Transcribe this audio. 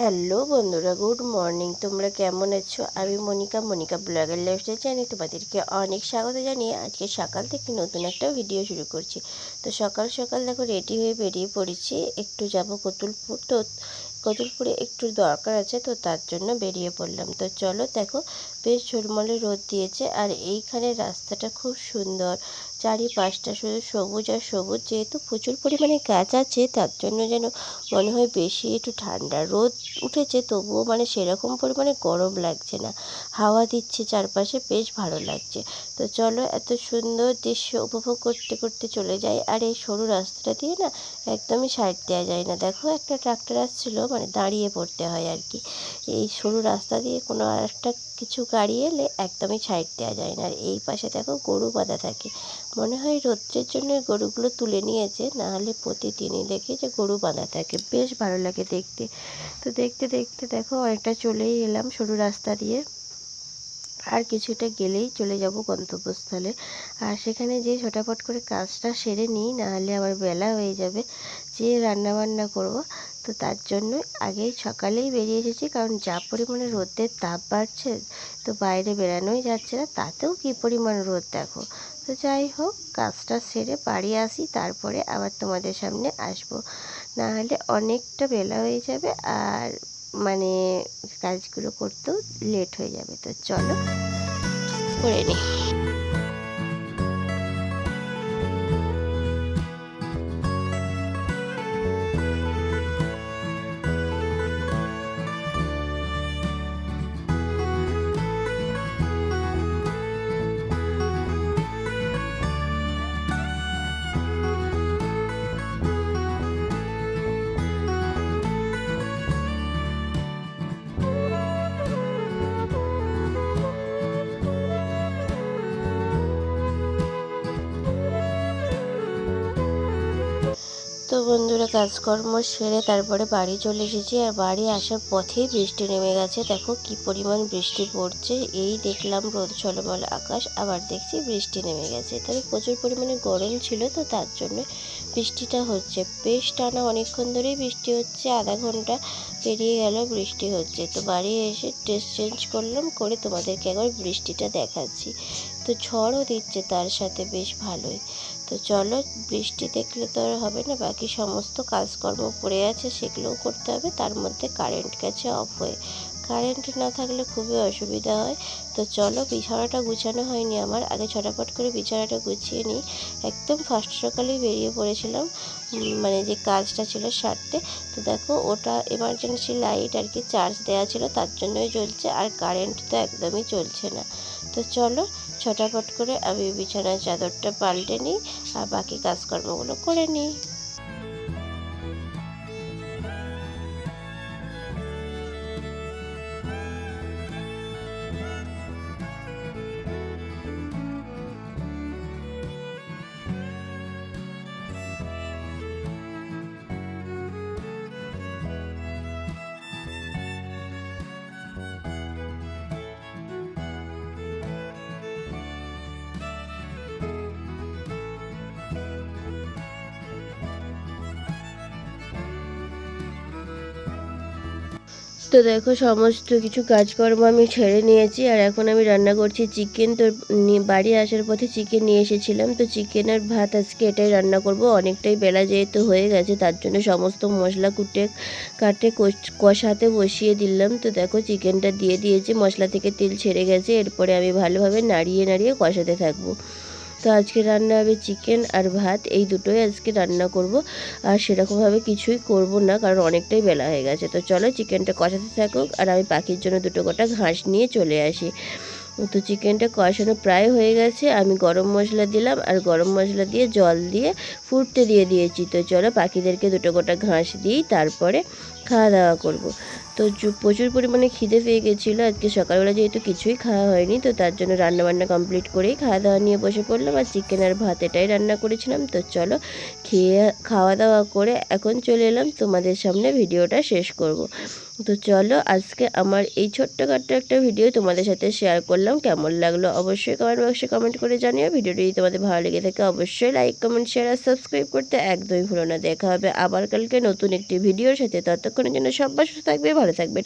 Hello বন্ধুরা, good morning. তোমরা কেমন আছো? আমি মনিকা মনিকা ব্লগের লাইফস্টাইল চ্যানেল তোমাদেরকে অনেক স্বাগত জানিয়ে আজকে সকাল থেকে নতুন একটা ভিডিও শুরু করছি। তো সকাল সকাল দেখো রেডি হয়ে বেরিয়ে পড়েছি। একটু যাব কতুলপুর। তো কতুলপুরে একটু দরকার আছে, তো তার জন্য বেরিয়ে পড়লাম। তো চলো দেখো, বেশ ঝলমলে রোদ দিয়েছে আর এইখানে রাস্তাটা খুব সুন্দর। চারিপাশটা শুধু সবুজ আর সবুজ, যেহেতু প্রচুর পরিমাণে গাছ আছে, তার জন্য যেন মনে হয় বেশি একটু ঠান্ডা রোদ উঠেছে, তবুও মানে সেরকম পরিমাণে গরম লাগছে না। হাওয়া দিচ্ছে চারপাশে, বেশ ভালো লাগছে। তো চলো এত সুন্দর দৃশ্য উপভোগ করতে করতে চলে যাই। আর এই সরু রাস্তাটা দিয়ে না একদমই সাইড দেওয়া যায় না। দেখো একটা ট্রাক্টর আসছিল মানে দাঁড়িয়ে পড়তে হয় আর কি। এই সরু রাস্তা দিয়ে কোনো আর একটা কিছু গাড়ি এলে একদমই সাইড দেওয়া যায় না। আর এই পাশে দেখো গরু বাঁধা থাকে। মনে হয় রৌদ্রের জন্য গরুগুলো তুলে নিয়েছে, না হলে প্রতিদিনই দেখি যে গরু বাঁধা থাকে। বেশ ভালো লাগে দেখতে। তো দেখতে দেখতে দেখো, অনেকটা চলেই এলাম সরু রাস্তা দিয়ে। আর কিছুটা গেলেই চলে যাব গন্তব্যস্থলে। আর সেখানে যে ছোটাপট করে কাজটা সেরে নিই নাহলে আবার বেলা হয়ে যাবে যে রান্না বান্না করব। তো তার জন্য আগেই সকালেই বেরিয়ে এসেছি, কারণ যা পরিমাণে রোদের তাপ বাড়ছে, তো বাইরে বেরানোই যাচ্ছে না, তাতেও কী পরিমাণ রোদ দেখো। তো যাই হোক, কাজটা সেরে বাড়ি আসি, তারপরে আবার তোমাদের সামনে আসব। না হলে অনেকটা বেলা হয়ে যাবে আর মানে কাজগুলো করতেও লেট হয়ে যাবে। তো চলো, করে নিই। বন্ধুরা, কাজকর্ম সেরে তারপরে বাড়ি চলে এসেছি আর বাড়ি আসার পথেই বৃষ্টি নেমে গেছে। দেখো কি পরিমাণ বৃষ্টি পড়ছে। এই দেখলাম রোদ ঝলমল আকাশ, আবার দেখছি বৃষ্টি নেমে গেছে। তবে প্রচুর পরিমাণে গরম ছিল তো তার জন্য বৃষ্টিটা হচ্ছে। বেশ টানা অনেকক্ষণ ধরেই বৃষ্টি হচ্ছে, আধা ঘণ্টা পেরিয়ে গেল বৃষ্টি হচ্ছে। তো বাড়ি এসে ড্রেস চেঞ্জ করলাম, করে তোমাদেরকে একবার বৃষ্টিটা দেখাচ্ছি। তো ঝড়ও দিচ্ছে তার সাথে, বেশ ভালোই। তো চলো, বৃষ্টি দেখলে তো আর হবে না, বাকি সমস্ত কাজকর্ম পড়ে আছে, সেগুলোও করতে হবে, তার মধ্যে কারেন্ট গেছে অফ হয়ে। কারেন্ট না থাকলে খুবই অসুবিধা হয়। তো চলো, বিছানাটা গুছানো হয়নি আমার, আগে ছটাপট করে বিছানাটা গুছিয়ে নিই। একদম ফার্স্ট সকালেই বেরিয়ে পড়েছিলাম মানে যে কাজটা ছিল সারতে। তো দেখো, ওটা এমার্জেন্সি লাইট আর কি চার্জ দেওয়া ছিল, তার জন্যই জ্বলছে, আর কারেন্ট তো একদমই চলছে না। তো চলো ছটাপট করে আমি বিছানার চাদরটা পাল্টে নিই আর বাকি কাজকর্মগুলো করে নিই। তো দেখো, সমস্ত কিছু কাজকর্ম আমি ছেড়ে নিয়েছি আর এখন আমি রান্না করছি চিকেন তো বাড়ি আসার পথে চিকেন নিয়ে এসেছিলাম। তো চিকেন আর ভাত আজকে এটাই রান্না করব। অনেকটাই বেলা যেহেতু হয়ে গেছে, তার জন্য সমস্ত মশলা কুটে, কাটে কষ- কষাতে বসিয়ে দিলাম। তো দেখো চিকেনটা দিয়ে দিয়েছি। মশলা থেকে তেল ছেড়ে গেছে। এরপরে আমি ভালোভাবে নাড়িয়ে নাড়িয়ে কষাতে থাকব। তো আজকে রান্না হবে চিকেন আর ভাত। এই দুটোই আজকে রান্না করব। আর সেরকমভাবে কিছুই করব না, কারণ অনেকটাই বেলা হয়ে গেছে। তো চলো চিকেনটা কষাতে থাকুক আর আমি পাখির জন্য দুটো গোটা ঘাস নিয়ে চলে আসি। তো চিকেনটা কষানো প্রায় হয়ে গেছে। আমি গরম মশলা দিলাম আর গরম মশলা দিয়ে জল দিয়ে ফুটতে দিয়ে দিয়েছি। তো চলো পাখিদেরকে দুটো গোটা ঘাস দিই, তারপরে খাওয়া দাওয়া করব। তো প্রচুর পরিমাণে খিদে পেয়ে গেছিল। আজকে সকালবেলা যেহেতু কিছুই খাওয়া হয়নি, তো তার জন্য রান্না বান্না কমপ্লিট করেই খাওয়া দাওয়া নিয়ে বসে পড়লাম। আর চিকেন আর ভাত এটাই রান্না করেছিলাম। তো চলো খেয়ে খাওয়া দাওয়া করে এখন চলে এলাম। তোমাদের সামনে ভিডিওটা শেষ করব। তো চলো আজকে আমার এই ছোট্টখাট্ট একটা ভিডিও তোমাদের সাথে শেয়ার করলাম। কেমন লাগল অবশ্যই কমেন্ট বক্সে কমেন্ট করে জানিও। ভিডিওটি যদি তোমাদের ভালো লেগে থাকে অবশ্যই লাইক কমেন্ট শেয়ার আর সাবস্ক্রাইব করতে একদমই ভুলো না। দেখা হবে আবার কালকে নতুন একটি ভিডিওর সাথে। ততক্ষণ ততক্ষণের জন্য সবাই সুস্থ থাকবে ভালো থাকবে।